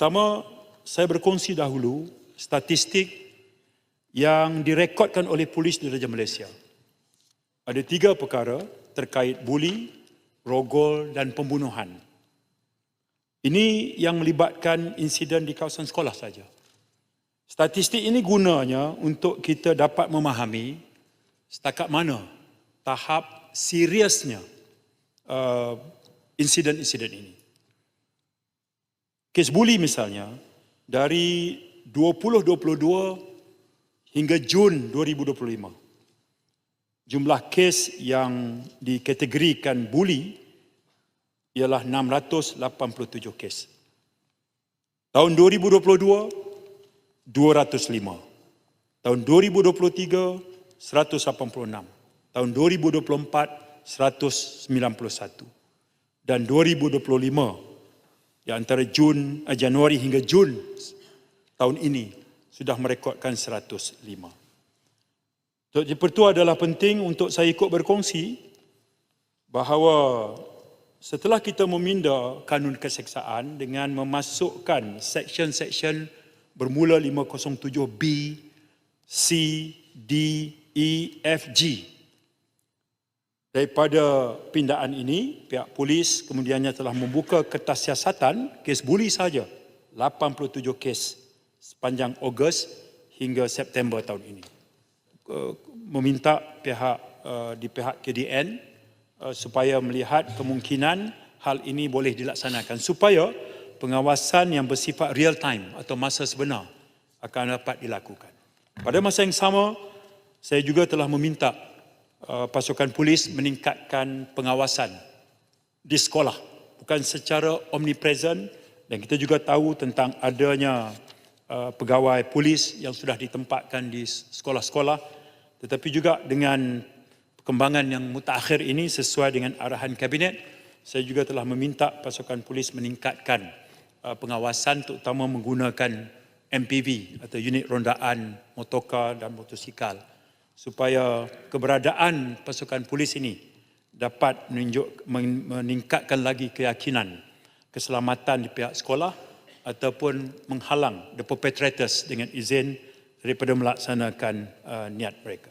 Pertama, saya berkongsi dahulu statistik yang direkodkan oleh polis di Raja Malaysia. Ada tiga perkara terkait buli, rogol dan pembunuhan. Ini yang melibatkan insiden di kawasan sekolah saja. Statistik ini gunanya untuk kita dapat memahami setakat mana tahap seriusnya uh, insiden-insiden ini. Kes buli misalnya, dari 2022 hingga Jun 2025, jumlah kes yang dikategorikan buli ialah 687 kes. Tahun 2022, 205. Tahun 2023, 186. Tahun 2024, 191. Dan 2025, di antara Jun, eh, Januari hingga Jun tahun ini sudah merekodkan 105. Sebab itu adalah penting untuk saya ikut berkongsi bahawa setelah kita meminda kanun keseksaan dengan memasukkan seksyen-seksyen bermula 507B, C, D, E, F, G Daripada pindaan ini, pihak polis kemudiannya telah membuka kertas siasatan kes buli saja 87 kes sepanjang Ogos hingga September tahun ini. Meminta pihak eh, di pihak KDN eh, supaya melihat kemungkinan hal ini boleh dilaksanakan supaya pengawasan yang bersifat real time atau masa sebenar akan dapat dilakukan. Pada masa yang sama, saya juga telah meminta pasukan polis meningkatkan pengawasan di sekolah. Bukan secara omnipresent dan kita juga tahu tentang adanya uh, pegawai polis yang sudah ditempatkan di sekolah-sekolah tetapi juga dengan perkembangan yang mutakhir ini sesuai dengan arahan kabinet saya juga telah meminta pasukan polis meningkatkan uh, pengawasan terutama menggunakan MPV atau unit rondaan motorkar dan motosikal supaya keberadaan pasukan polis ini dapat menunjuk meningkatkan lagi keyakinan keselamatan di pihak sekolah ataupun menghalang the perpetrators dengan izin daripada melaksanakan uh, niat mereka.